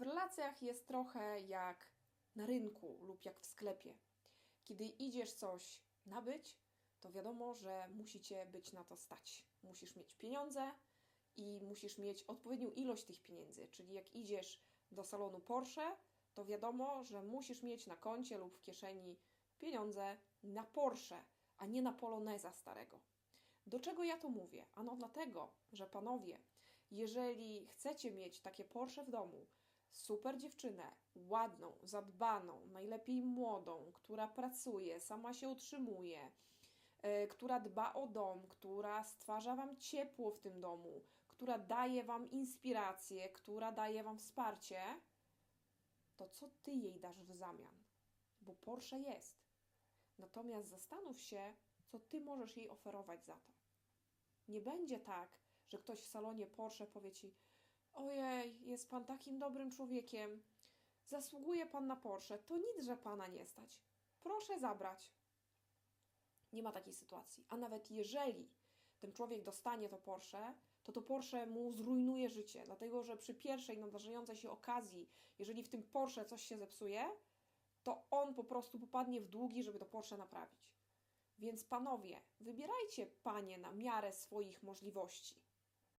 W relacjach jest trochę jak na rynku lub jak w sklepie. Kiedy idziesz coś nabyć, to wiadomo, że musicie być na to stać. Musisz mieć pieniądze i musisz mieć odpowiednią ilość tych pieniędzy. Czyli jak idziesz do salonu Porsche, to wiadomo, że musisz mieć na koncie lub w kieszeni pieniądze na Porsche, a nie na Poloneza starego. Do czego ja to mówię? Ano dlatego, że panowie, jeżeli chcecie mieć takie Porsche w domu, super dziewczynę, ładną, zadbaną, najlepiej młodą, która pracuje, sama się utrzymuje, e, która dba o dom, która stwarza Wam ciepło w tym domu, która daje Wam inspirację, która daje Wam wsparcie, to co Ty jej dasz w zamian? Bo Porsche jest. Natomiast zastanów się, co Ty możesz jej oferować za to. Nie będzie tak, że ktoś w salonie Porsche powie Ci ojej, jest Pan takim dobrym człowiekiem, zasługuje Pan na Porsche, to nic, że Pana nie stać. Proszę zabrać. Nie ma takiej sytuacji. A nawet jeżeli ten człowiek dostanie to Porsche, to to Porsche mu zrujnuje życie, dlatego że przy pierwszej nadarzającej się okazji, jeżeli w tym Porsche coś się zepsuje, to on po prostu popadnie w długi, żeby to Porsche naprawić. Więc panowie, wybierajcie panie na miarę swoich możliwości.